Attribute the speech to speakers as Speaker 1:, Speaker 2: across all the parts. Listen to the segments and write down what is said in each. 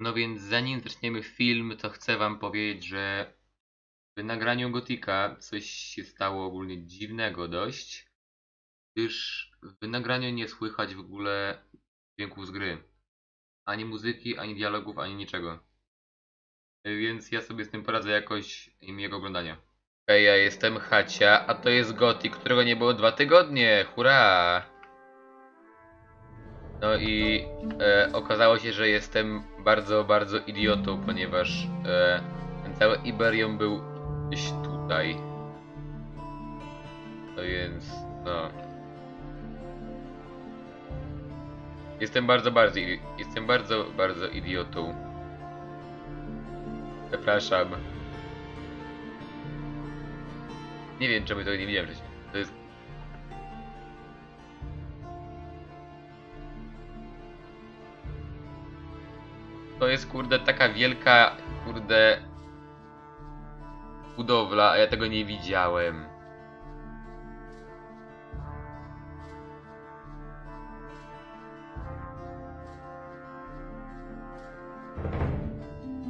Speaker 1: No więc zanim zaczniemy film, to chcę wam powiedzieć, że w nagraniu Gotika coś się stało ogólnie dziwnego dość, gdyż w nagraniu nie słychać w ogóle dźwięków z gry. Ani muzyki, ani dialogów, ani niczego. Więc ja sobie z tym poradzę jakoś i miłego oglądania. Ja jestem Hacia, a to jest Gotik, którego nie było dwa tygodnie. Hurra! No i e, okazało się, że jestem bardzo, bardzo idiotą, ponieważ e, ten cały Iberion był gdzieś tutaj. No więc, no. Jestem bardzo, bardzo, jestem bardzo, bardzo idiotą. Przepraszam. Nie wiem, czemu tego nie widziałem wcześniej. To jest jest kurde taka wielka kurde budowla, a ja tego nie widziałem.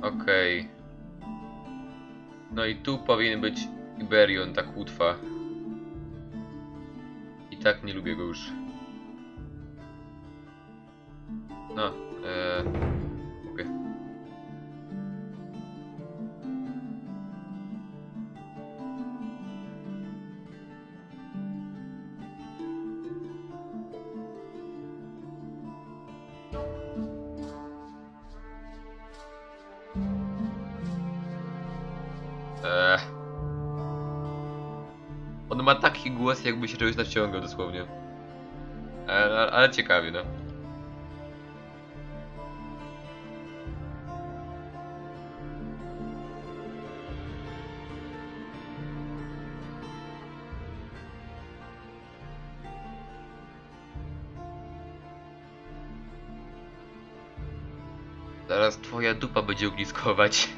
Speaker 1: Okej. No i tu powinien być Iberion, ta kutwa. I tak nie lubię go już. No, eee, Taki głos, jakby się czegoś naciągał dosłownie. Ale, ale ciekawie, no. Zaraz twoja dupa będzie ogniskować.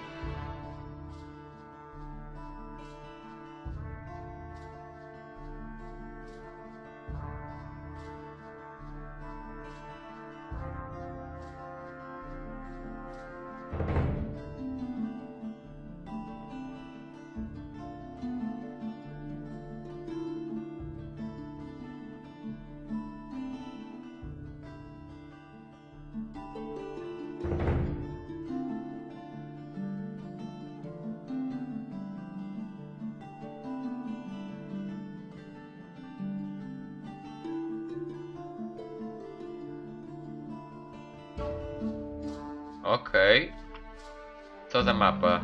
Speaker 1: Okej. Co za mapa?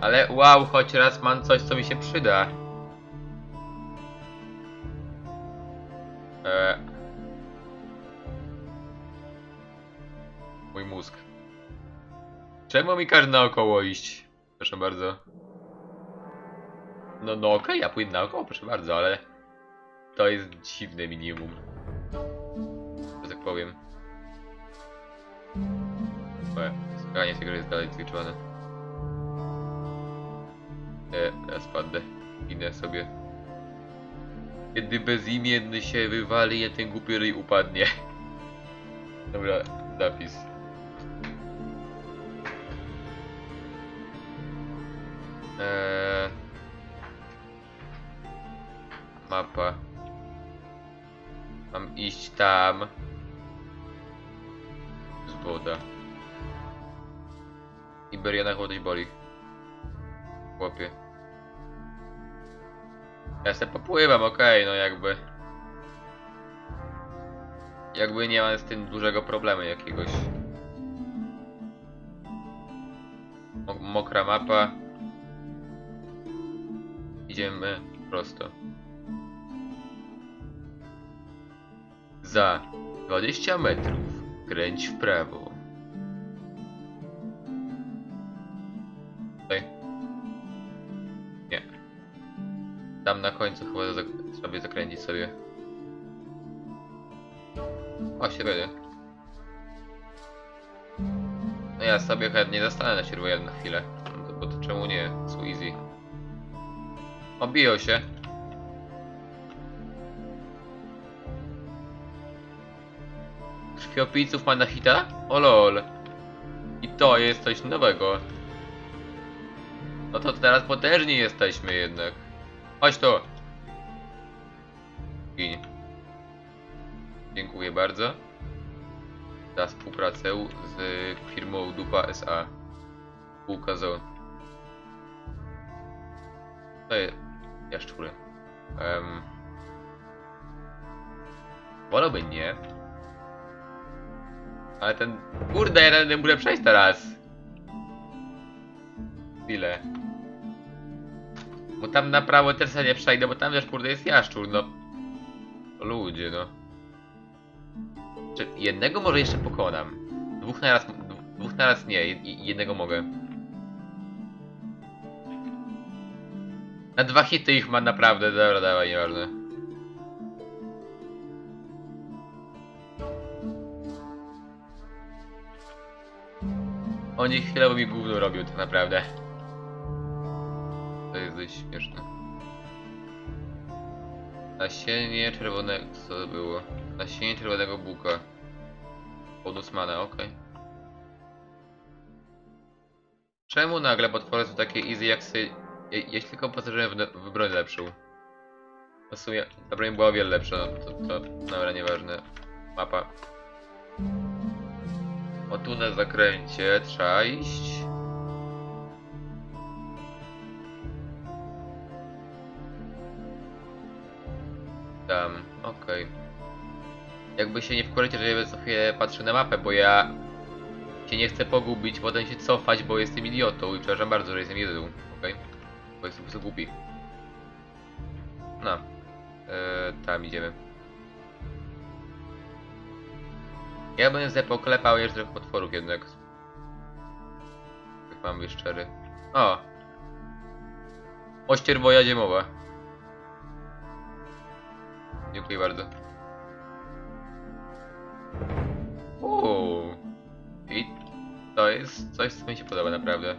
Speaker 1: Ale wow, choć raz mam coś, co mi się przyda. E... Mój mózg. Czemu mi każe naokoło iść? Proszę bardzo. No, no okej, ja pójdę naokoło, proszę bardzo, ale... To jest dziwne minimum. Że tak powiem. Skakanie z tej gry jest dalej zgliczone. E, ja spadnę. Inę sobie. Kiedy bezimienny się wywali, a ten głupi ryj upadnie. Dobra, zapis. Eee, mapa. Mam iść tam. Z chyba coś boli. Chłopie. Ja se popływam, okej, no jakby. Jakby nie mam z tym dużego problemu jakiegoś. Mo- Mokra mapa. Idziemy prosto. Za 20 metrów kręć w prawo. Będzie. No ja sobie chętnie zostanę na sierwoje na chwilę. No to, bo to czemu nie? So easy. Obiją się. Krwiopijców ma na hita? O lol. to jest coś nowego. No to teraz potężni jesteśmy jednak. Chodź tu. Gin. Dziękuję bardzo za współpracę z firmą Dupa SA. Spółka Zone. To jest jaszczury. Um, wolałbym nie. Ale ten... Kurde, ja ten muszę przejść teraz. Chwilę. Bo tam na prawo też nie przejdę, bo tam też kurde jest jaszczur, no. Ludzie, no. Jednego może jeszcze pokonam. Dwóch na raz, dwóch na raz nie, jed- jednego mogę. Na dwa hity ich ma naprawdę, dobra, dawaj, nieważne. Oni chwilowo mi gówno robią tak naprawdę. To jest dość śmieszne. Nasienie czerwonego... co to było? Nasienie czerwonego buka. Bonus mana, okej. Czemu nagle potwory są takie easy jak sy... je- Jeśli tylko pasażerem w, w broń lepszą. No w sumie ta broń była o wiele lepsza, no to, to dobra, nieważne. Mapa. O tu na zakręcie trzeba iść. Tam, okej. Jakby się nie wkurzycie, że ja chwilę patrzę na mapę, bo ja się nie chcę pogubić, potem się cofać, bo jestem idiotą i przepraszam bardzo, że jestem jedyną, okej? Bo jestem po prostu głupi. No. Eee, tam idziemy. Ja będę sobie poklepał jeszcze trochę potworów jednak. Jak mam być szczery. O! Ościerwoja ziemowa. Dziękuję bardzo. Uuu. I to jest coś, co mi się podoba naprawdę.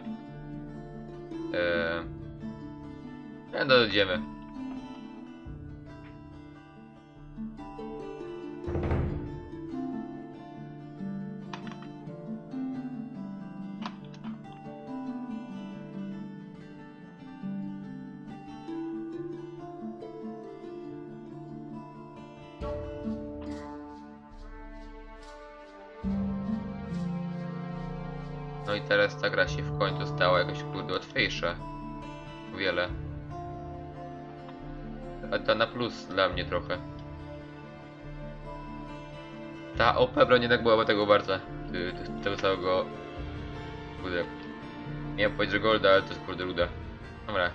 Speaker 1: Eee... No, dojdziemy. No i teraz ta gra się w końcu stała jakoś kurde łatwiejsza. Wiele. A to na plus dla mnie trochę. Ta OP broń jednak była tego ty- Tego całego... Kurde. Wiem powiedzieć, że golda, ale to jest kurde ruda. Dobra.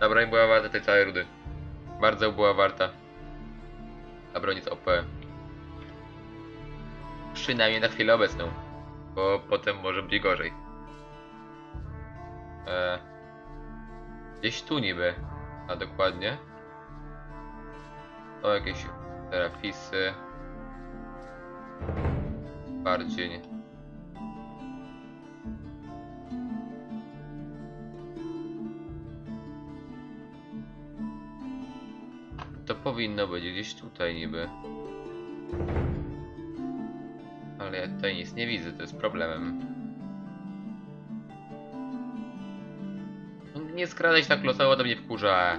Speaker 1: Ta broń była warta tej całej rudy. Bardzo była warta. Ta broń jest OP. Przynajmniej na chwilę obecną bo potem może być gorzej. E, gdzieś tu niby, a dokładnie. O jakieś terafisy. Bardziej. To powinno być gdzieś tutaj niby. Ale ja tutaj nic nie widzę, to jest problemem. No Nie skradać tak losowo, to mnie wkurza.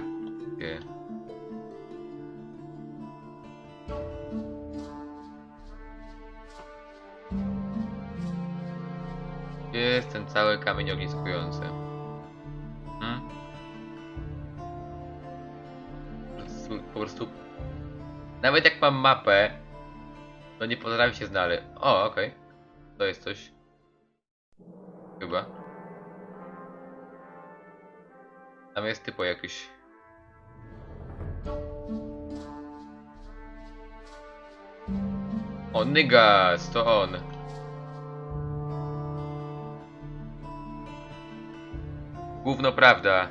Speaker 1: Gdzie jest ten cały kamień ogniskujący? Hmm? Po prostu... Nawet jak mam mapę, to nie potrafię się znaleźć. O, okej. To jest coś. Chyba. Tam jest typo jakiś. O, Nygas, to on. Gówno prawda.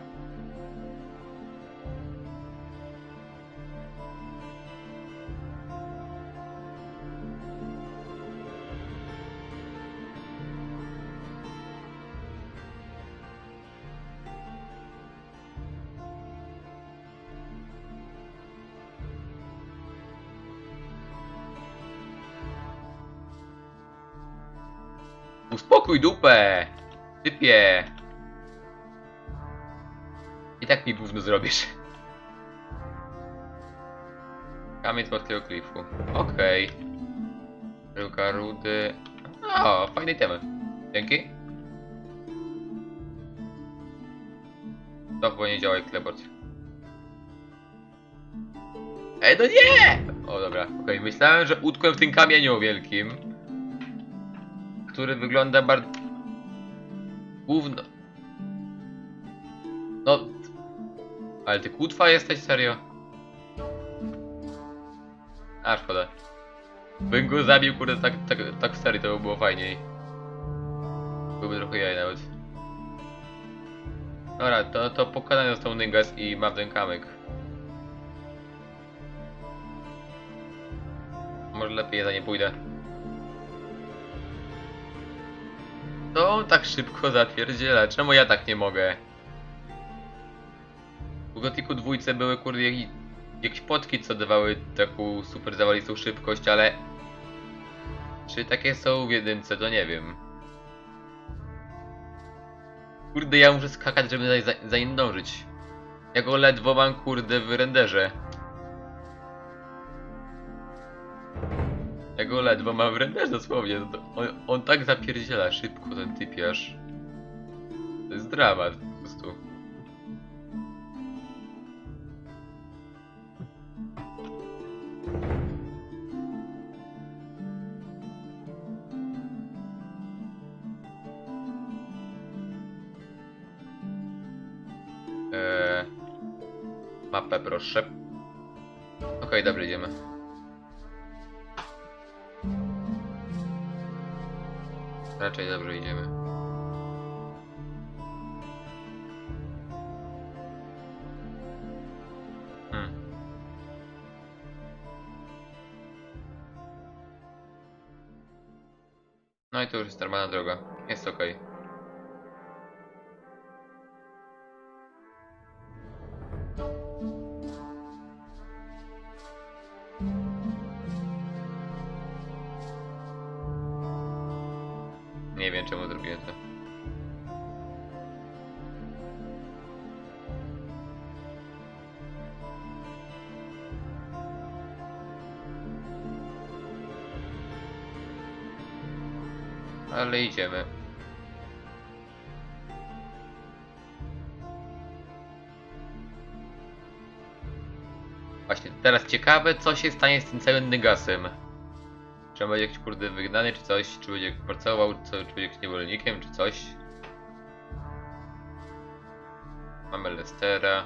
Speaker 1: Dupę! Typie! I tak mi gówno zrobisz. Kamień z płatkiego klifu. Okej. Bryłka rudy. O, fajne temy. Dzięki. To działa jak teleport. Ej, no nie! O, dobra, okej. Myślałem, że utkłem w tym kamieniu wielkim. Który wygląda bardzo... Gówno. No... Ale ty kłutwa jesteś, serio? A, szkoda. Bym go zabił, kurde, tak, tak, tak serio, to by było fajniej. Byłby trochę jaj nawet. Dobra, to, to pokonany został Nyngas i mam ten kamyk. Może lepiej za nie pójdę. To on tak szybko zapierdziela, czemu ja tak nie mogę? W Gotiku dwójce były kurde jakieś, jakieś potki, co dawały taką super zawalistą szybkość, ale... Czy takie są w jedynce, to nie wiem. Kurde, ja muszę skakać, żeby za, za nim dążyć. Ja go ledwo mam kurde w renderze. Ja go ledwo mam w renderze dosłownie. To- On, on tak zapierdziela szybko ten typiarz. To jest dramat po prostu. Eee, mapę proszę. Okej, dobrze, idziemy. Raczej dobrze idziemy. Hmm. No i to już jest normalna droga. Jest okej. Nie Ale idziemy. Właśnie, teraz ciekawe co się stanie z tym całym Nygasem. Czy on będzie jakiś kurde wygnany, czy coś, czy będzie pracował, co, czy będzie niewolnikiem, czy coś. Mamy Lestera.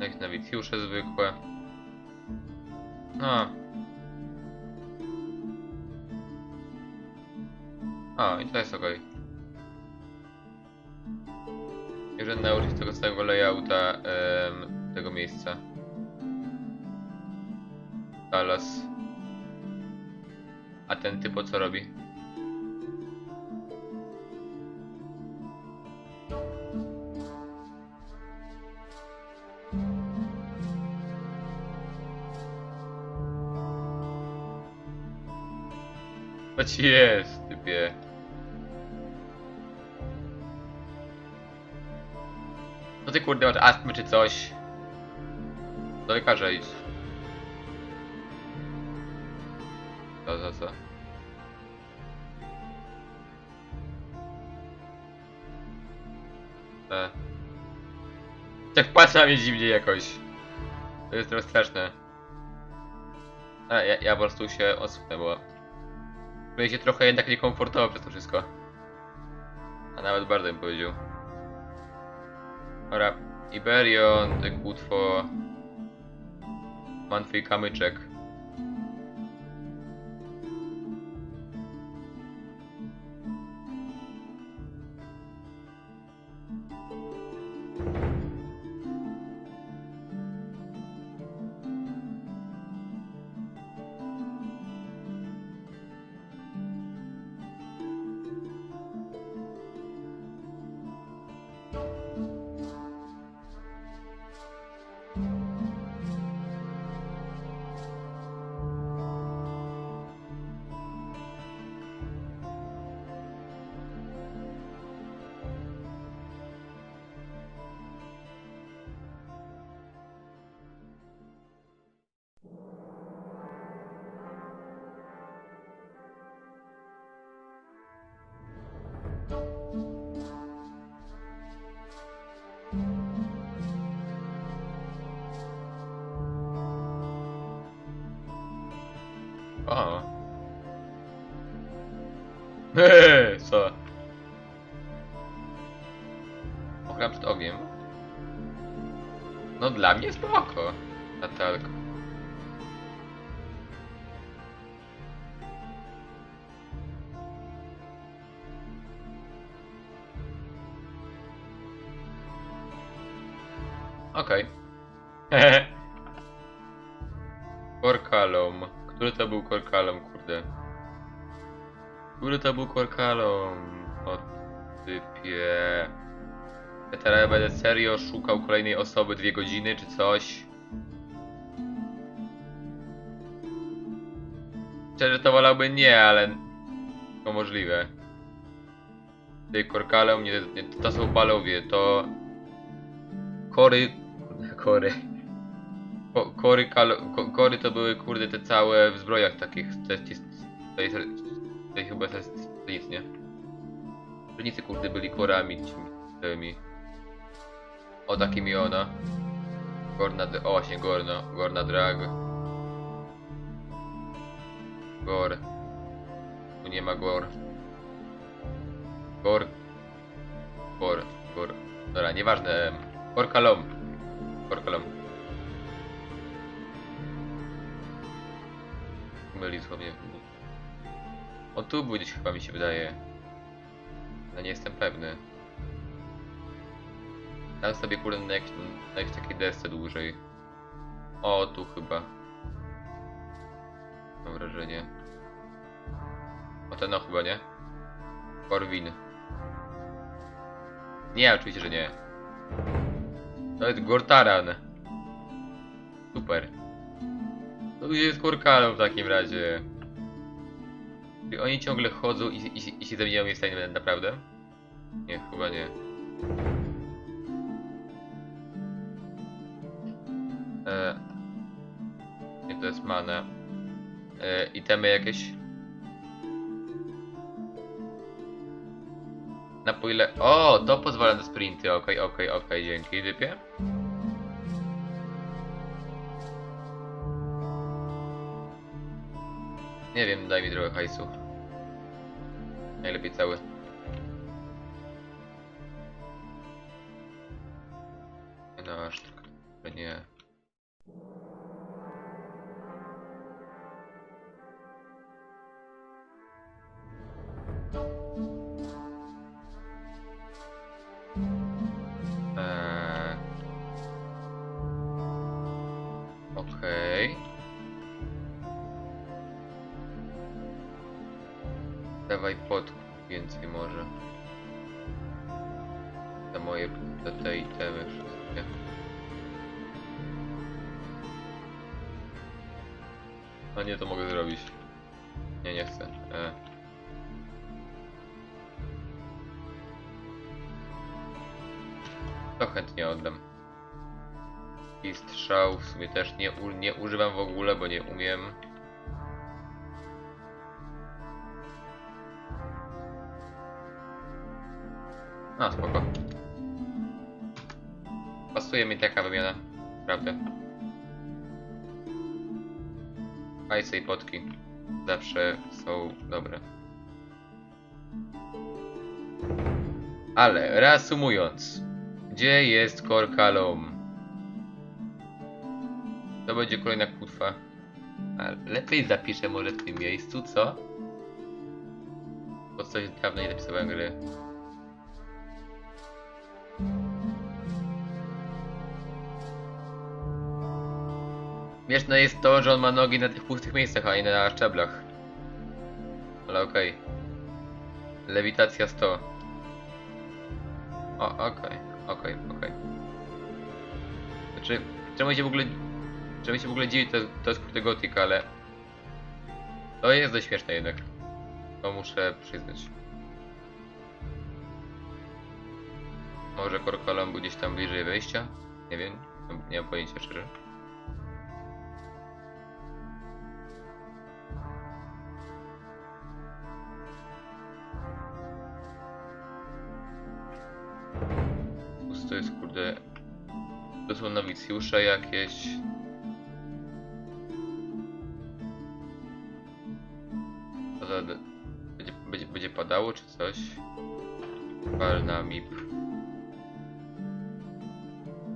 Speaker 1: Jakieś nowicjusze zwykłe. No. O, i to jest okej. Jeżeli nauczyć tego całego layouta em, tego miejsca. Dallas. A ten typo co robi? Co ci jest, typie? Kurde masz astmy czy coś? Do lekarza idź. Co, co, co? E. Tak patrzę na mnie dziwnie jakoś. To jest trochę straszne. A, ja, ja po prostu się odsunę, bo... Czuję się trochę jednak niekomfortowo przez to wszystko. A nawet bardzo bym powiedział. Dobra, Iberion, te kłutwo... Mam twój kamyczek. Eee, co? Ochrona przed ogniem. No dla mnie spoko. Natalko. Okej. Okay. Korkalom. Który to był Korkalom, kurde? Był Korkalom? O typie. Ja teraz będę serio szukał kolejnej osoby dwie godziny czy coś. Szczerze to wolałbym nie, ale to możliwe. Ty Korkalom, nie, nie, to są balowie, to... Kory... Kory... Ko, kory, kalo, ko, kory to były kurde te całe w zbrojach takich, te, te, te, te chyba jest nic, nie? Żenicy kurde byli korami tymi. O takimi ona. Gorna, o właśnie Gorno, Gorna Drag. Gor. Tu nie ma Gor. Gor. Gor, Gor. Dobra, nieważne. Korkalom. Korkalom. Myli słownie. O tu był chyba mi się wydaje. Ale nie jestem pewny. Dam sobie kurde na jakiejś, na takiej desce dłużej. O, tu chyba. Mam wrażenie. O ten no chyba nie? Korwin. Nie, oczywiście, że nie. To jest Gortaran. Super. To gdzie jest Korkalą w takim razie? Oni ciągle chodzą i, i, i się zamieniają miejscami naprawdę? Nie, chyba nie. E, nie, to jest mana. E, itemy jakieś? Napój le... O, to pozwala na sprinty, okej, okej, okej, dzięki, dypie. Nie wiem, daj mi trochę hajsu. Najlepiej cały. No, aż tak. Nie. Eee. Okej. Dawaj pod więcej może. Te moje te, te itemy wszystkie. A nie, to mogę zrobić. Nie, nie chcę. E. To chętnie oddam. I strzał w sumie też nie, nie używam w ogóle, bo nie umiem. Pasuje taka wymiana, prawda. Hajsy i potki zawsze są dobre. Ale reasumując, gdzie jest Korkalom? To będzie kolejna kutwa. Lepiej zapiszę może w tym miejscu, co? Bo coś dawno nie napisałem gry. Śmieszne jest to, że on ma nogi na tych pustych miejscach, a nie na szczeblach. Ale okej. Lewitacja 100. O, okej, okej, okej. Znaczy, czemu się w ogóle... Czemu się w ogóle dziwi, to, to jest kurde gotik, ale... To jest dość śmieszne jednak. To muszę przyznać. Może Korkolom był gdzieś tam bliżej wejścia? Nie wiem, nie mam pojęcia szczerze. Nowicjusze jakieś. będzie, będzie, będzie padało czy coś? Wal na MIP.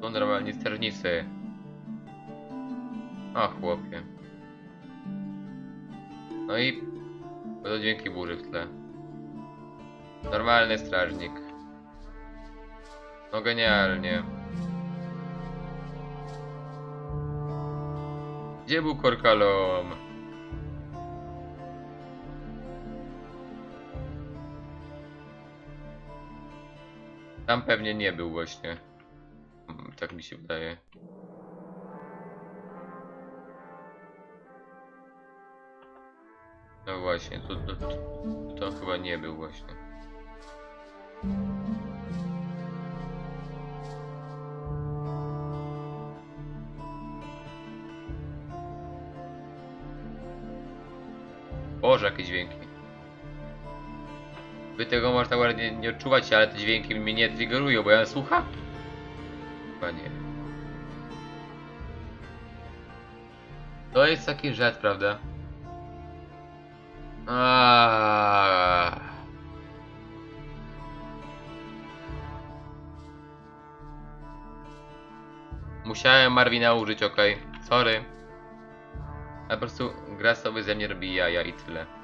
Speaker 1: To normalnie strażnicy. A chłopie. No i będą dźwięki burzy w tle. Normalny strażnik. No genialnie. Gdzie był Korkalom? Tam pewnie nie był właśnie. Mm, Tak mi się wydaje. No właśnie, to, to, to, to chyba nie był właśnie. Jakie dźwięki. Wy tego można ładnie nie odczuwać, ale te dźwięki mnie nie triggerują, bo ja słucham. Chyba nie. To jest taki rzecz, prawda? Aaaa. Musiałem Marvina użyć, ok. Sorry. A po prostu gra sobie ze mnie robi jaja i tyle.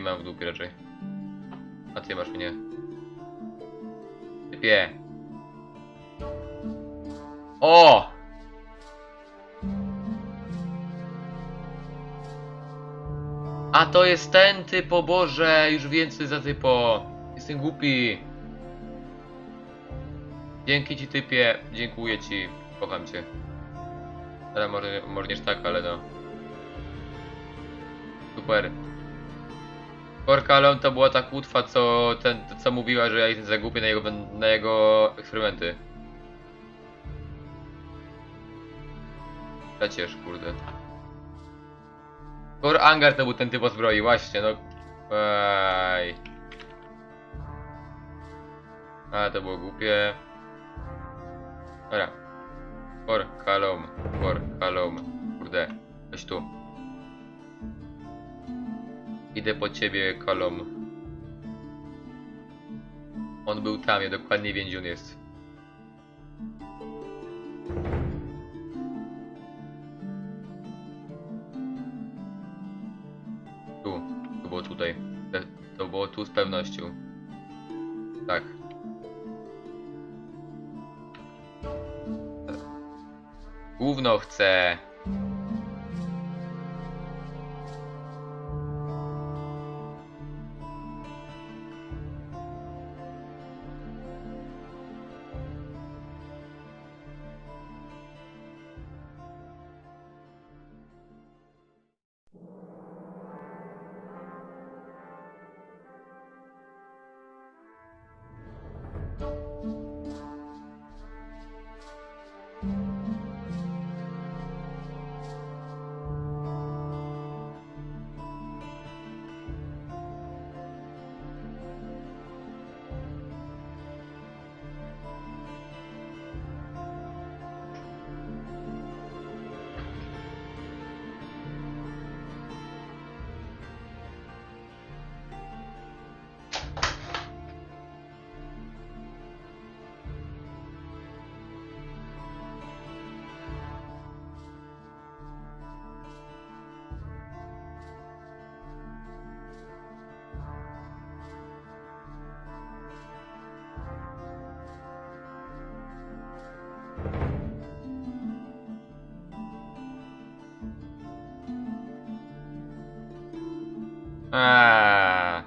Speaker 1: Ciebie, mam w dupie raczej. A ty masz mnie. Typie. O! A to jest ten typo, Boże, już więcej za typo. Jestem głupi. Dzięki ci typie, dziękuję ci, kocham cię. Ale może, może tak, ale no. Super. Korkalon to była ta kłótwa, co ten, co mówiła, że ja jestem za głupi na jego, na jego eksperymenty. Przecież, kurde. Kor Angar to był ten typ o zbroi, właśnie, no. Ej. A, to było głupie. Dobra. Kor Kalom, Kor Kalom. Kurde, weź tu. Idę po ciebie, Kalom. On był tam, ja dokładnie wiem, gdzie on jest. Tu, to było tutaj. To było tu z pewnością. Tak. Gówno chcę. Aaaa.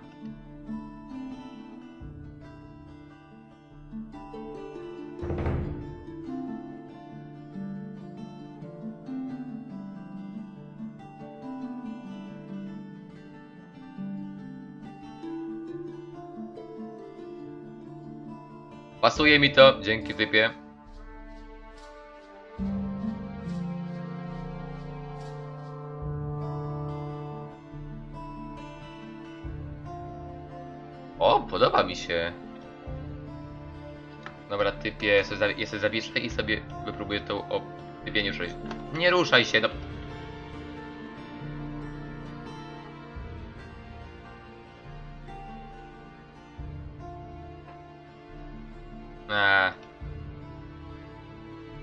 Speaker 1: Pasuje mi to, dzięki typie. Mi się. Dobra, typie, sobie za- ja sobie zawiszę i sobie wypróbuję tą o... Typie, nie ruszaj się. Nie ruszaj się, no. Eee.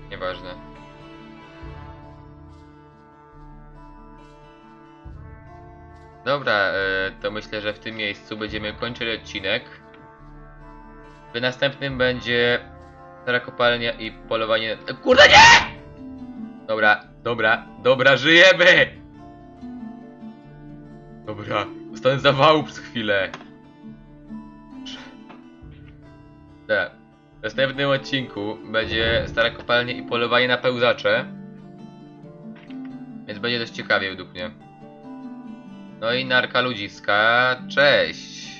Speaker 1: Nieważne. Dobra, e, to myślę, że w tym miejscu będziemy kończyć odcinek. W następnym będzie stara kopalnia i polowanie. Kurde nie! Dobra, dobra, dobra, żyjemy! Dobra, dostanę zawału przez chwilę. Tak. W następnym odcinku będzie stara kopalnia i polowanie na pełzacze. Więc będzie dość ciekawie według mnie. No i narka ludziska. Cześć!